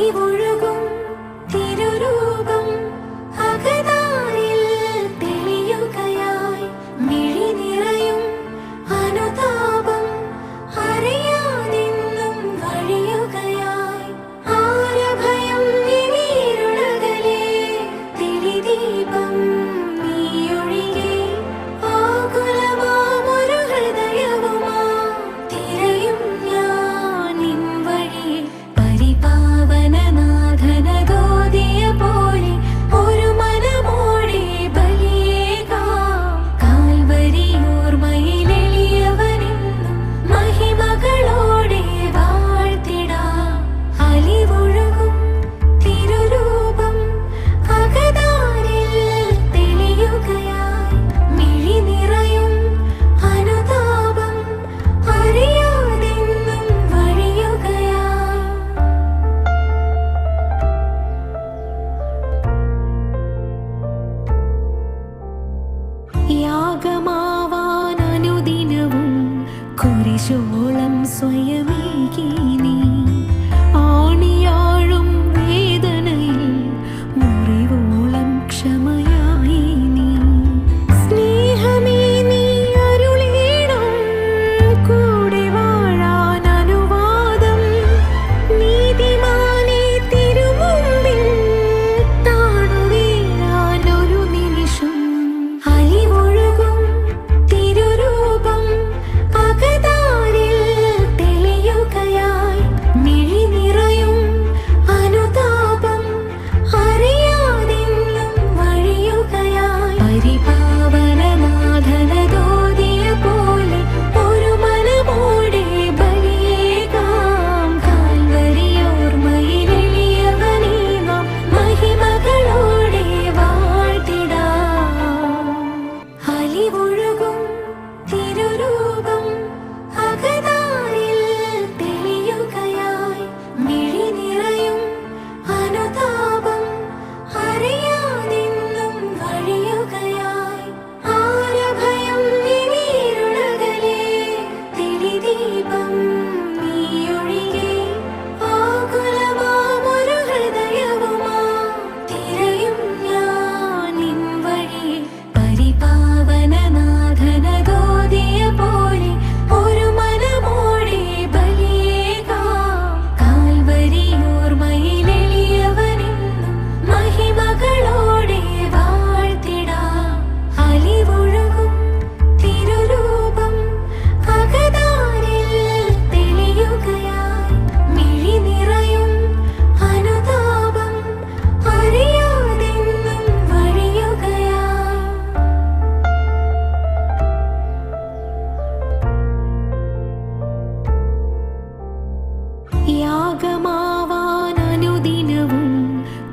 ஒளி ஒளி യാഗമാവാൻ അനുദിനവും കുരിശോളം സ്വയമേകി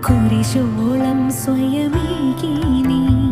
കുരിശോളം സ്വയമേകി നീ.